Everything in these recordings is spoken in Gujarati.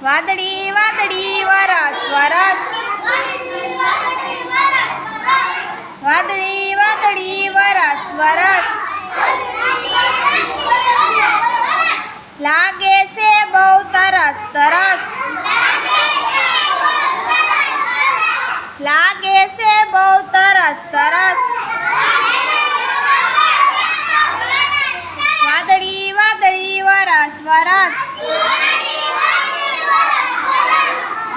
વાદળી વાદળી, વરસ વરસ. વાદળી વાદળી, વરસ વરસ. લાગે છે બહુ તરસ તરસ. લાગે છે બહુ તરસ તરસ. વાદળી વાદળી, વરસ વરસ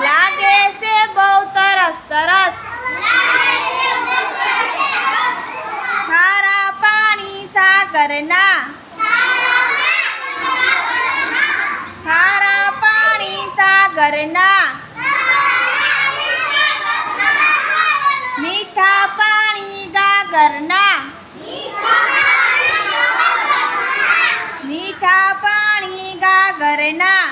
લાગે છે બહુ તરસ તરસ ખારા પાણી સાગરના ખારા પાણી સાગરના. મીઠા પાણી ગાગરના. મીઠા પાણી ગાગરના.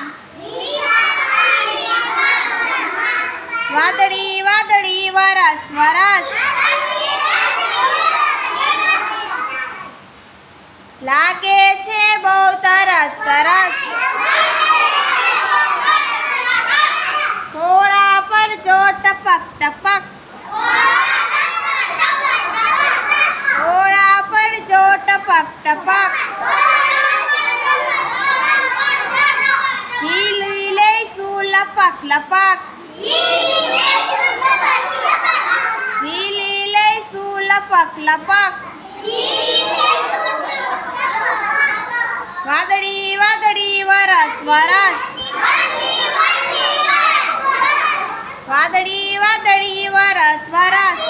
વાદળી વાદળી વરસ વરસ. લાગે છે બહુ તરસ તરસ. થોડા પર જો ટપક ટપક. થોડા પર જો ટપક ટપક. ઝીલી લઈશું લપક લપક. ઝીલી લઈશું લપક લપક વાદળી વાદળી વરસ વરસ વાદળી વાદળી વરસ વરસ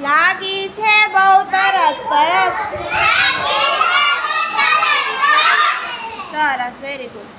લાગી છે બહુ તરસ તરસ. સરસ વેરી ગુડ